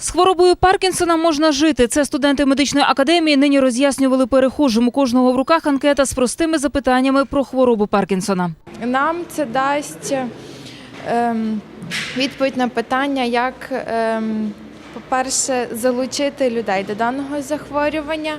З хворобою Паркінсона можна жити. Це студенти медичної академії нині роз'яснювали перехожим. У кожного в руках анкета з простими запитаннями про хворобу Паркінсона. Нам це дасть ем, відповідь на питання, як, ем, по-перше, залучити людей до даного захворювання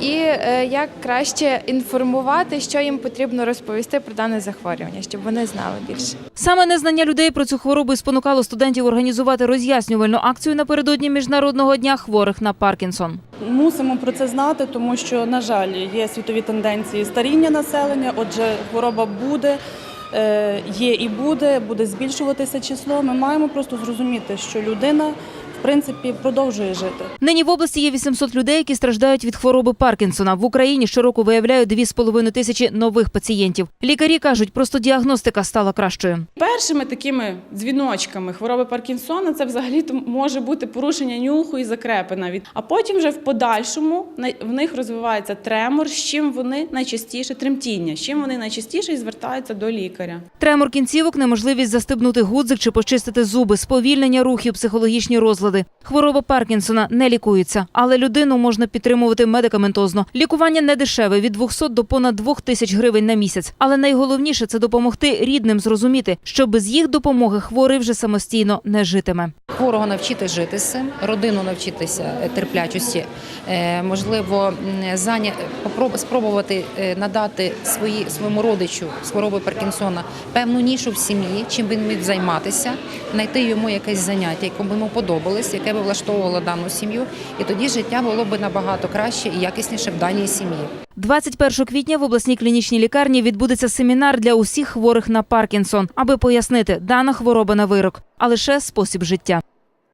і е, як краще інформувати, що їм потрібно розповісти про дане захворювання, щоб вони знали більше. Саме незнання людей про цю хворобу і спонукало студентів організувати роз'яснювальну акцію напередодні міжнародного дня хворих на Паркінсон. Мусимо про це знати, тому що, на жаль, є світові тенденції старіння населення. Отже, хвороба буде, е, є і буде, буде збільшуватися число. Ми маємо просто зрозуміти, що людина в принципі продовжує жити. Нині в області є 800 людей, які страждають від хвороби Паркінсона. В Україні щороку виявляють 2,5 тисячі нових пацієнтів. Лікарі кажуть, просто діагностика стала кращою. Першими такими дзвіночками хвороби Паркінсона це взагалі може бути порушення нюху і закрепи навіть. А потім вже в подальшому на- в них розвивається тремор, з чим вони найчастіше тремтіння, з чим вони найчастіше і звертаються до лікаря. Тремор кінцівок, неможливість застебнути гудзик чи почистити зуби, сповільнення рухів, психологічні розлади. Хвороба Паркінсона не лікується, але людину можна підтримувати медикаментозно. Лікування не дешеве від 200 до понад 2 тисяч гривень на місяць. Але найголовніше це допомогти рідним зрозуміти, що без їх допомоги хворий вже самостійно не житиме. хворого навчити жити з цим, родину навчитися терплячості, е, можливо, заня... спробувати е, надати свої, своєму родичу з хворобою Паркінсона певну нішу в сім'ї, чим він міг займатися, знайти йому якесь заняття, б йому подобалось, яке б влаштовувало дану сім'ю, і тоді життя було б набагато краще і якісніше в даній сім'ї. 21 квітня в обласній клінічній лікарні відбудеться семінар для усіх хворих на Паркінсон, аби пояснити, дана хвороба на вирок, а лише спосіб життя.